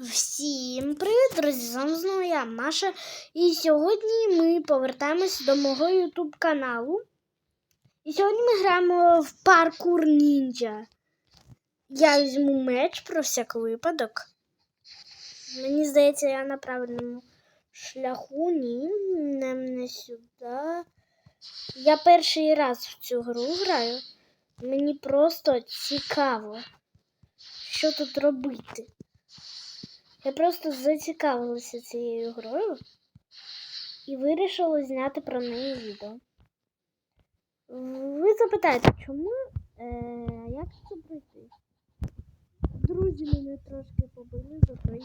Всім привіт, друзі! З вами знову я, Маша. І сьогодні ми повертаємося до мого ютуб каналу. І сьогодні ми граємо в паркур ніндзя. Я візьму меч про всяк випадок. Мені здається, я на правильному шляху. Ні, не, не сюди. Я перший раз в цю гру граю. Мені просто цікаво, що тут робити. Я просто зацікавилася цією грою і вирішила зняти про неї відео. Ви запитаєте, чому? Е, як це пройти? Друзі мене трошки побили за той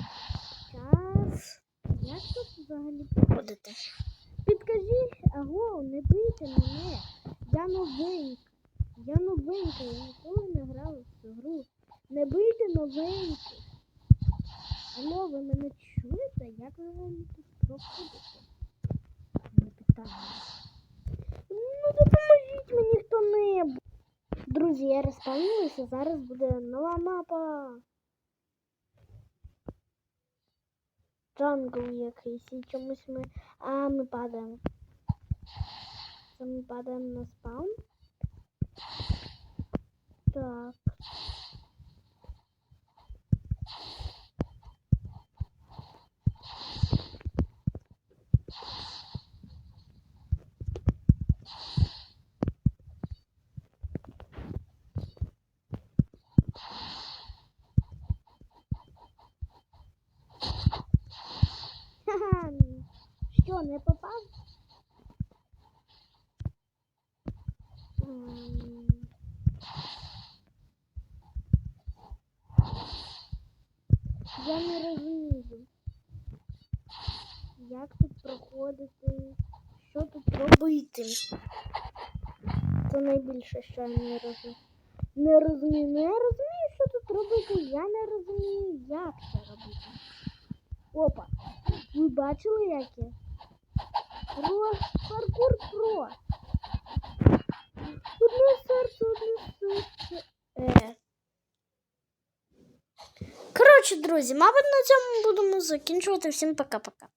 час. Як тут взагалі проходити? Підкажіть, аго, не бийте мене. Я новенька. Я новенька, я ніколи не грала в цю гру. Не бийте новеньких. Алло, ви мене чуєте? Як ви вам тут проходите? Не питання. Ну, допоможіть мені хто-небудь. Друзі, я розпалилася, зараз буде нова мапа. Джангл якийсь і чомусь ми. А, ми падаємо. Це ми падаємо на спаун. Так. Що, не попав? Я не розумію. Як тут проходити? Що? Це найбільше, що я не розумію. Не розумію, не розумію, що тут робити. Я не розумію, як це робити. Опа. Ви бачили, як я? Про паркур про. Одне серце, одне серце. Е. Коротше, друзі, мабуть, на цьому будемо закінчувати. Всім пока-пока.